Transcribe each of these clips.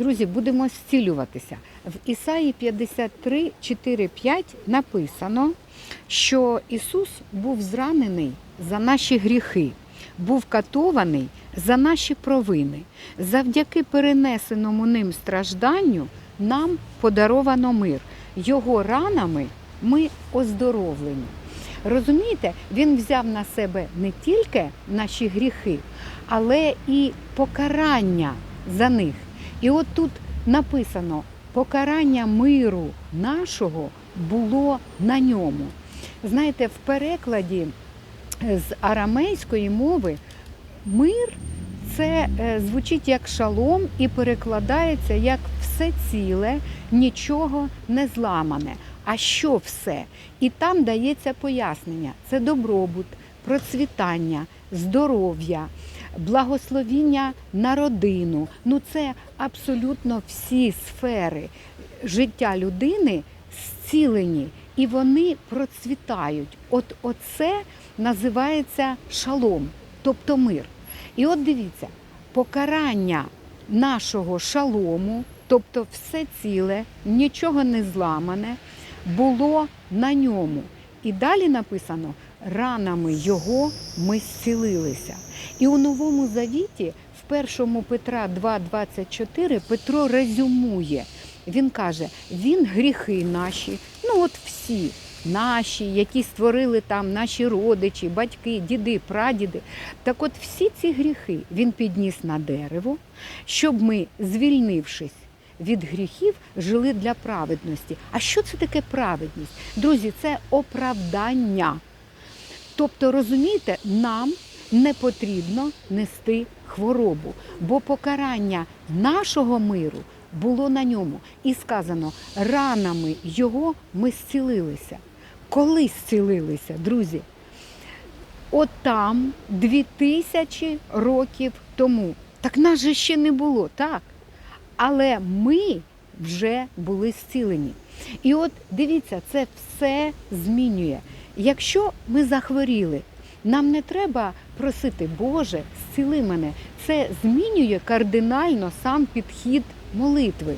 Друзі, будемо зцілюватися. В Ісаї 53, 4, 5 написано, що Ісус був зранений за наші гріхи, був катований за наші провини. Завдяки перенесеному ним стражданню нам подаровано мир. Його ранами ми оздоровлені. Розумієте, він взяв на себе не тільки наші гріхи, але і покарання за них. І от тут написано: покарання миру нашого було на ньому. Знаєте, в перекладі з арамейської мови мир це е, звучить як шалом і перекладається як все ціле, нічого не зламане. А що все? І там дається пояснення: це добробут, процвітання, здоров'я, благословіння на родину. Ну це абсолютно всі сфери життя людини зцілені і вони процвітають. От оце називається шалом, тобто мир. І от дивіться, покарання нашого шалому, тобто все ціле, нічого не зламане, було на ньому. І далі написано: ранами його ми зцілилися. І у Новому Завіті, в 1 Петра 2,24, Петро резюмує. Він каже: він гріхи наші, ну от всі наші, які створили там наші родичі, батьки, діди, прадіди. Так от всі ці гріхи він підніс на дерево, щоб ми, звільнившись від гріхів, жили для праведності. А що це таке праведність? Друзі, це оправдання. Тобто, розумієте, нам не потрібно нести хворобу, бо покарання нашого миру було на ньому. І сказано, ранами його ми зцілилися. Коли зцілилися, друзі? От там дві тисячі років тому. Так нас же ще не було, так? Але ми вже були зцілені. І от дивіться, це все змінює. Якщо ми захворіли, нам не треба просити, Боже, зціли мене. Це змінює кардинально сам підхід молитви.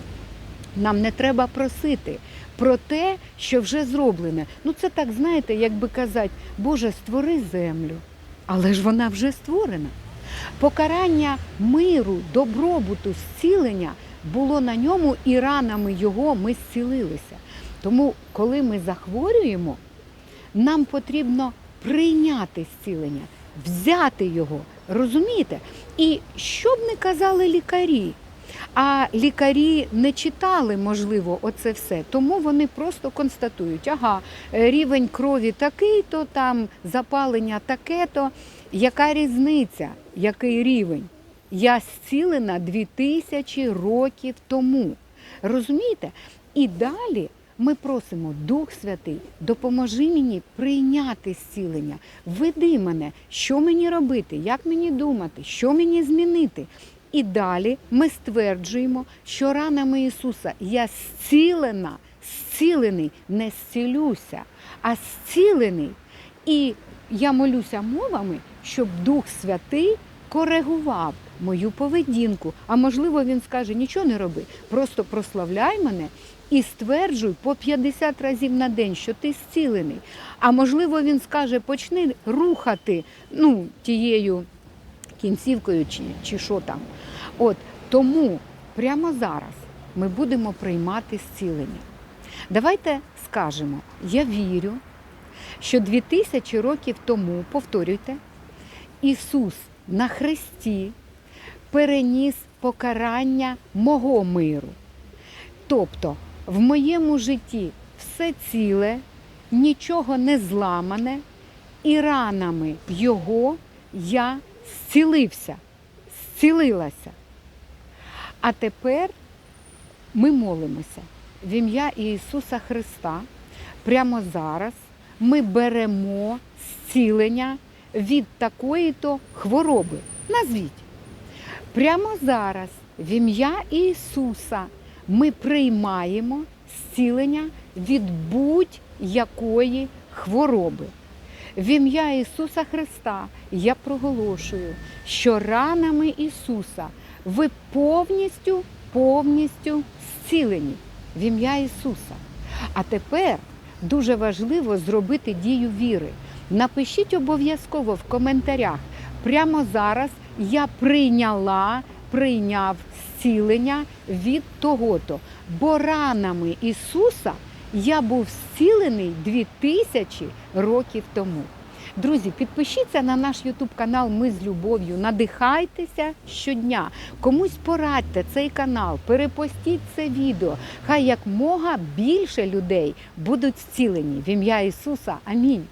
Нам не треба просити про те, що вже зроблене. Ну це так, знаєте, як би казати, Боже, створи землю. Але ж вона вже створена. Покарання миру, добробуту, зцілення було на ньому, і ранами його ми зцілилися. Тому, коли ми захворюємо, нам потрібно прийняти зцілення, взяти його, розумієте? І що б не казали лікарі, а лікарі не читали, можливо, оце все. Тому вони просто констатують, ага, рівень крові такий-то, там запалення таке-то. Яка різниця, який рівень? Я зцілена 2000 років тому. Розумієте? І далі ми просимо, Дух Святий, допоможи мені прийняти зцілення. Веди мене, що мені робити, як мені думати, що мені змінити. І далі ми стверджуємо, що ранами Ісуса я зцілена, зцілений, не зцілюся, а зцілений. І я молюся мовами, щоб Дух Святий коригував мою поведінку. А можливо, він скаже: нічого не роби, просто прославляй мене і стверджуй по 50 разів на день, що ти зцілений. А можливо, він скаже, почни рухати ну, тією кінцівкою чи, чи що там. От тому прямо зараз ми будемо приймати зцілення. Давайте скажемо: я вірю, що 2000 років тому, повторюйте, Ісус на хресті переніс покарання мого миру. Тобто в моєму житті все ціле, нічого не зламане, і ранами Його я зцілився, зцілилася. А тепер ми молимося в ім'я Ісуса Христа. Прямо зараз ми беремо зцілення від такої-то хвороби. Назвіть. Прямо зараз в ім'я Ісуса ми приймаємо зцілення від будь-якої хвороби. В ім'я Ісуса Христа я проголошую, що ранами Ісуса ви повністю повністю зцілені в ім'я Ісуса. А тепер дуже важливо зробити дію віри. Напишіть обов'язково в коментарях. Прямо зараз я прийняла, прийняв зцілення від того-то. Бо ранами Ісуса я був зцілений 2000 років тому. Друзі, підпишіться на наш Ютуб канал Ми з любов'ю. Надихайтеся щодня. Комусь порадьте цей канал, перепостіть це відео. Хай якмога більше людей будуть зцілені в ім'я Ісуса. Амінь.